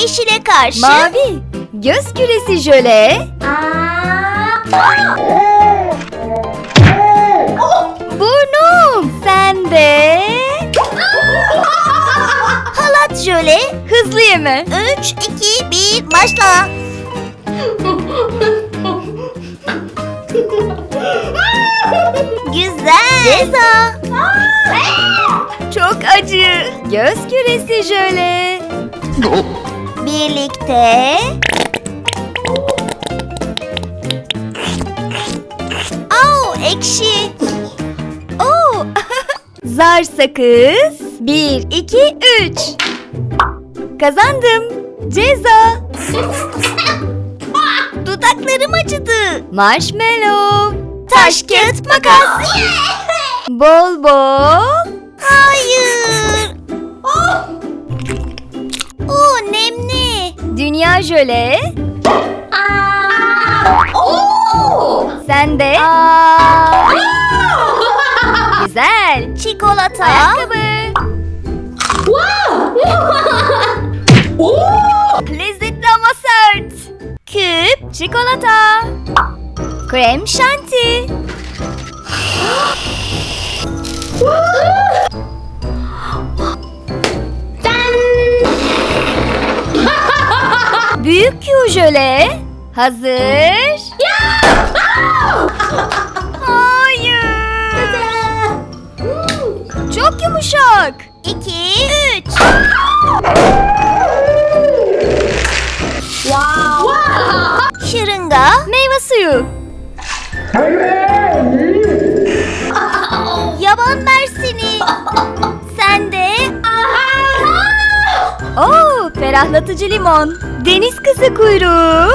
yeşile karşı. Mavi. Göz küresi jöle. Burnum. Sen de. Halat jöle. Hızlı yeme. 3, 2, 1 başla. Güzel. Ceza. Çok acı. Göz küresi jöle. Birlikte. Au ekşi. Oo. Zar sakız. Bir, iki, üç. Kazandım. Ceza. Dudaklarım acıdı. Marshmallow. Taş kağıt makas. Bol bol. Dünya jöle. Sen de. Güzel. Çikolata. Ayakkabı. Lezzetli ama sert. Küp. Çikolata. Krem şanti. Büyük Q jöle. Hazır. Hayır. Çok yumuşak. 2, 3. Şırınga. Meyve suyu. ferahlatıcı limon, deniz kızı kuyruğu.